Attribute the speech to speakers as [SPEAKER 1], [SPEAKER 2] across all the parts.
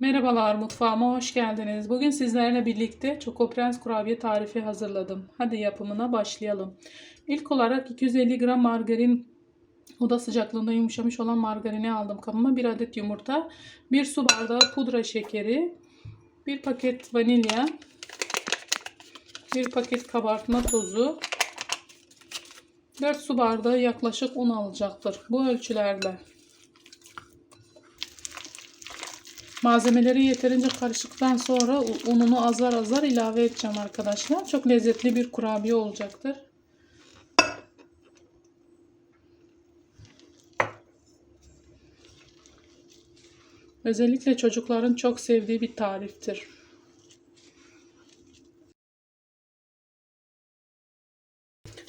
[SPEAKER 1] Merhabalar mutfağıma hoş geldiniz. Bugün sizlerle birlikte Prens kurabiye tarifi hazırladım. Hadi yapımına başlayalım. İlk olarak 250 gram margarin oda sıcaklığında yumuşamış olan margarini aldım kabıma. 1 adet yumurta, 1 su bardağı pudra şekeri, 1 paket vanilya, 1 paket kabartma tozu, 4 su bardağı yaklaşık un alacaktır. Bu ölçülerle. Malzemeleri yeterince karıştıktan sonra ununu azar azar ilave edeceğim arkadaşlar. Çok lezzetli bir kurabiye olacaktır. Özellikle çocukların çok sevdiği bir tariftir.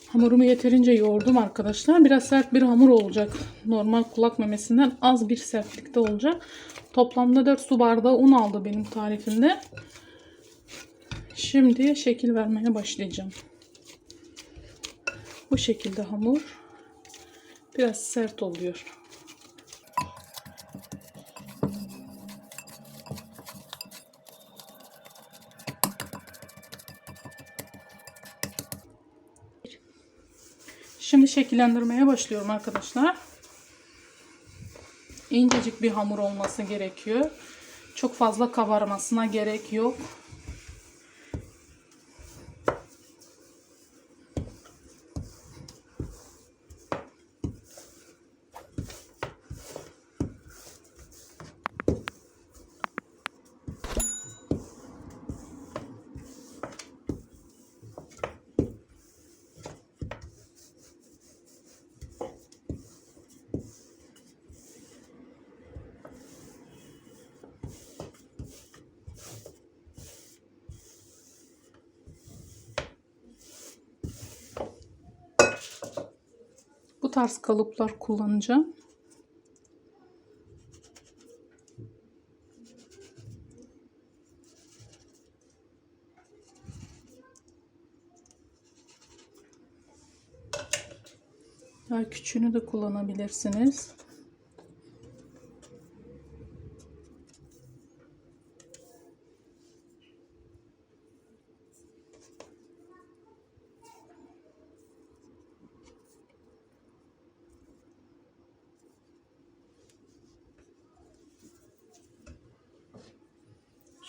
[SPEAKER 1] Hamurumu yeterince yoğurdum arkadaşlar. Biraz sert bir hamur olacak. Normal kulak memesinden az bir sertlikte olacak. Toplamda 4 su bardağı un aldı benim tarifimde. Şimdi şekil vermeye başlayacağım. Bu şekilde hamur. Biraz sert oluyor. Şimdi şekillendirmeye başlıyorum arkadaşlar. İncecik bir hamur olması gerekiyor. Çok fazla kabarmasına gerek yok. Tarz kalıplar kullanacağım. Daha küçüğünü de kullanabilirsiniz.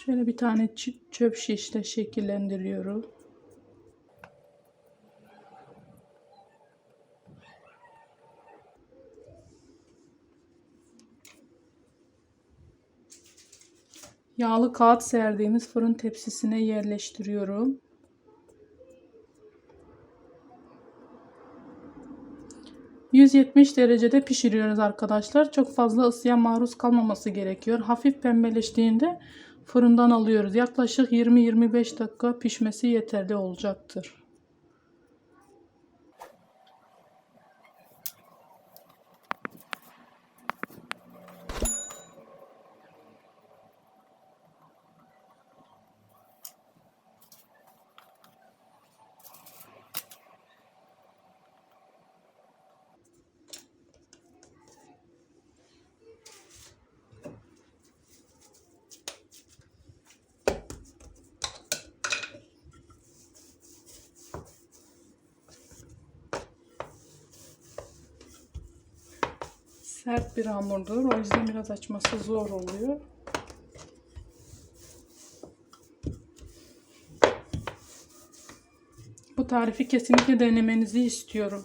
[SPEAKER 1] Şöyle bir tane çöp şişle şekillendiriyorum. Yağlı kağıt serdiğimiz fırın tepsisine yerleştiriyorum. ...170 derecede pişiriyoruz arkadaşlar. Çok fazla ısıya maruz kalmaması gerekiyor. Hafif pembeleştiğinde fırından alıyoruz. Yaklaşık 20-25 dakika pişmesi yeterli olacaktır. Sert bir hamurdur. O yüzden biraz açması zor oluyor. Bu tarifi kesinlikle denemenizi istiyorum.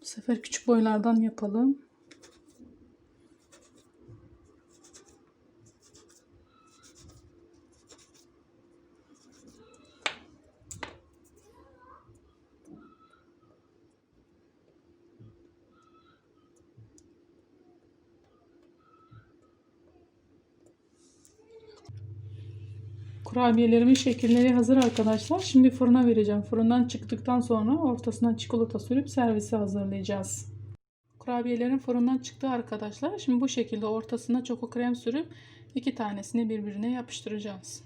[SPEAKER 1] Bu sefer küçük boylardan yapalım. Kurabiyelerimin şekilleri hazır arkadaşlar. Şimdi fırına vereceğim. Fırından çıktıktan sonra ortasına çikolata sürüp servise hazırlayacağız. Kurabiyelerin fırından çıktı arkadaşlar. Şimdi bu şekilde ortasına çoko krem sürüp iki tanesini birbirine yapıştıracağız.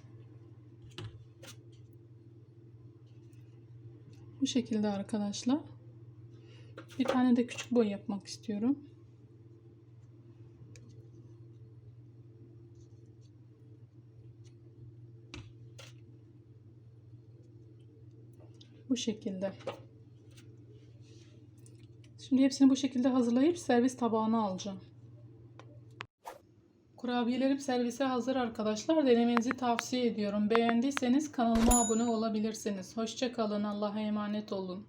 [SPEAKER 1] Bu şekilde arkadaşlar. Bir tane de küçük boy yapmak istiyorum. Bu şekilde. Şimdi hepsini bu şekilde hazırlayıp servis tabağına alacağım. Kurabiyelerim servise hazır arkadaşlar. Denemenizi tavsiye ediyorum. Beğendiyseniz kanalıma abone olabilirsiniz. Hoşçakalın. Allah'a emanet olun.